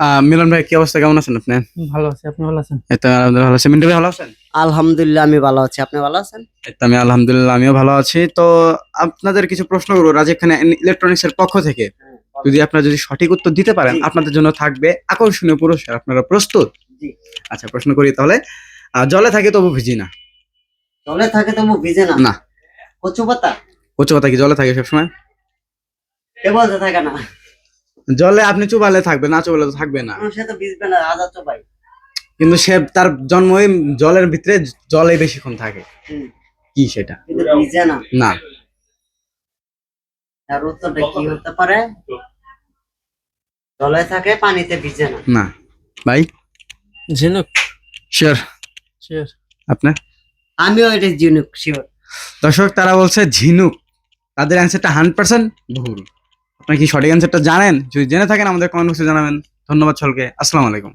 আহ, মিলন ভাই কি অবস্থা? কেমন আছেন আপনি? ভালো আছি। আপনি ভালো আছেন? এই তো আলহামদুলিল্লাহ ভালো আছি। মিন্টু ভাই ভালো আছেন? আলহামদুলিল্লাহ আমি ভালো আছি। আপনি ভালো আছেন? এই তো আমি আলহামদুলিল্লাহ আমিও ভালো আছি। তো আপনাদের কিছু প্রশ্ন করব। রাজীব খান ইলেকট্রনিক্স এর পক্ষ থেকে। যদি আপনারা যদি সঠিক উত্তর দিতে পারেন আপনাদের জন্য থাকবে আকর্ষণীয় পুরস্কার। আপনারা প্রস্তুত? আচ্ছা প্রশ্ন করি তাহলে। জলে থাকে তবু ভিজি না। জলে থাকে তবু ভিজে না? না। কচু পাতা কচু পাতা কি জলে থাকে সবসময়? এ বলতে থাকে না। জলে আপনি চুবালে থাকবে না চুবালে তো থাকবে না। সে তো ভিজবে না আদা তো ভাই কিন্তু সে তার জন্মই জলের ভিতরে জলে বেশিক্ষণ থাকে। কি সেটা? ভিজে না। না। তার উত্তরটা কি হতে পারে? জলে থাকে পানিতে ভিজে না। না। ভাই? ঝিনুক। শিওর শিওর আপনার আমিও এটা জিনুক শিওর দর্শক তারা বলছে ঝিনুক। তাদের অ্যান্সারটা হান্ড্রেড পার্সেন্ট ভুল। আপনার কি সঠিক অ্যান্সারটা জানেন? যদি জেনে থাকেন, আমাদের কমেন্ট বক্সে জানাবেন। ধন্যবাদ সকলকে। আসসালামু আলাইকুম।